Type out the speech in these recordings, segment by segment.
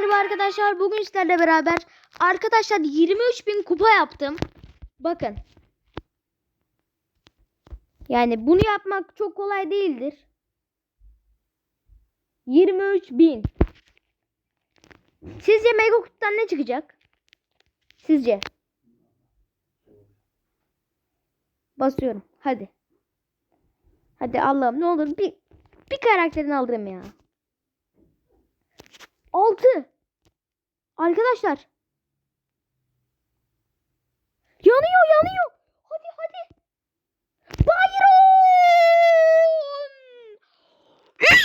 merhaba arkadaşlar. Bugün sizlerle beraber arkadaşlar 23.000 kupa yaptım. Bakın. Yani bunu yapmak çok kolay değildir. 23.000. Sizce Mega Kutu'dan ne çıkacak? Sizce? Basıyorum. Hadi. Hadi Allah'ım ne olur bir bir karakterini alırım ya. Arkadaşlar. Yanıyor yanıyor. Hadi hadi. Byron.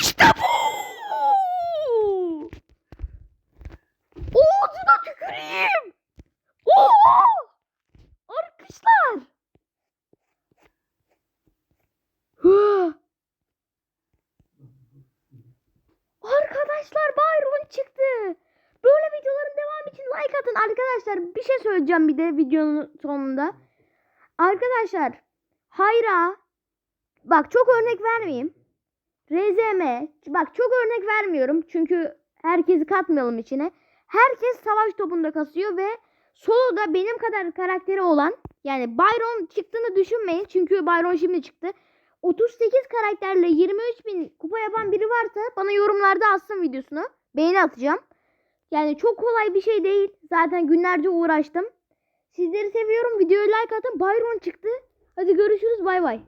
İşte bu. Ağzına tüküreyim. Oha. Arkadaşlar. Arkadaşlar Byron çıktı. Like atın. Arkadaşlar bir şey söyleyeceğim bir de videonun sonunda. Arkadaşlar Hayra bak çok örnek vermeyeyim. RZM bak çok örnek vermiyorum. Çünkü herkesi katmayalım içine. Herkes savaş topunda kasıyor ve soloda benim kadar karakteri olan yani Byron çıktığını düşünmeyin. Çünkü Byron şimdi çıktı. 38 karakterle 23 bin kupa yapan biri varsa bana yorumlarda atsın videosunu. Beğeni atacağım. Yani çok kolay bir şey değil. Zaten günlerce uğraştım. Sizleri seviyorum. Videoyu like atın. Byron çıktı. Hadi görüşürüz. Bay bay.